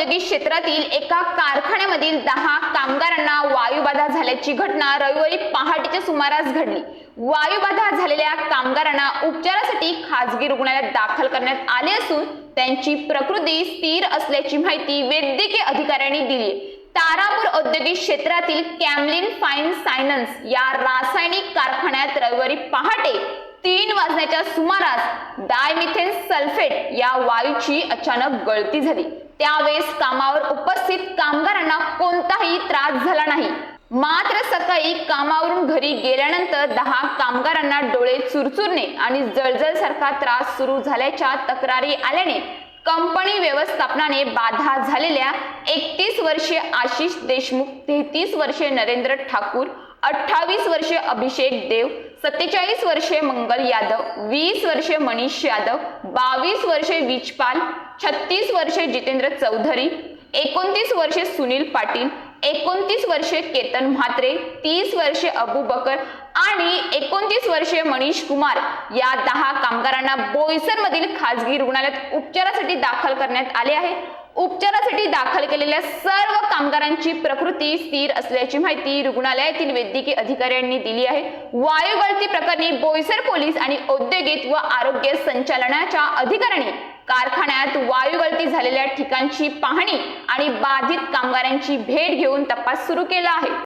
क्षेत्रातील एका कारखान्यामधील दहा कामगारांना वायुबाधा झाल्याची घटना रविवारी पहाटेच्या सुमारास घडली. वायुबाधा झालेल्या कामगारांना उपचारासाठी खासगी रुग्णालयात दाखल करण्यात आले असून त्यांची प्रकृती स्थिर असल्याची माहिती वैद्यकीय अधिकाऱ्यांनी दिली. तारापूर औद्योगिक क्षेत्रातील कॅमलिन फाईन सायनन्स या रासायनिक कारखान्यात रविवारी पहाटे तीन वाजण्याच्या सुमारास डायमिथेन सल्फेट या वायूची अचानक गळती झाली. त्यावेळेस कामावर उपस्थित कामगारांना कोणताही त्रास झाला नाही. मात्र सकाळी कामावरून घरी गेल्यानंतर दहा कामगारांना डोळे चुरचुरणे आणि जळजळ सारखा त्रास सुरू झाल्याच्या तक्रारी आल्याने कंपनी व्यवस्थापनाने बाधा झालेल्या एकतीस वर्षीय आशिष देशमुख तेहतीस वर्षीय नरेंद्र ठाकूर अठ्ठावीस वर्षे अभिषेक देव सत्तेचाळीस वर्षे मंगल यादव वीस वर्षे मनीष यादव बावीस वर्षे विजपाल छत्तीस वर्षे जितेंद्र चौधरी एकोणतीस वर्षे सुनील पाटील एकोणतीस वर्षे केतन म्हात्रे तीस वर्षे अबू बकर आणि एकोणतीस वर्षे मनीष कुमार या दहा कामगारांना बोईसर मधील खासगी रुग्णालयात उपचारासाठी दाखल करण्यात आले आहे. उपचारासाठी दाखल केलेल्या सर्व कामगारांची प्रकृती स्थिर असल्याची माहिती रुग्णालयातील वैद्यकीय अधिकाऱ्यांनी दिली आहे. वायू गळती प्रकरणी बोईसर पोलीस आणि औद्योगिक व आरोग्य संचालनाच्या अधिकाऱ्यांनी कारखान्यात वायू गळती झालेल्या ठिकाणची पाहणी आणि बाधित कामगारांची भेट घेऊन तपास सुरू केला आहे.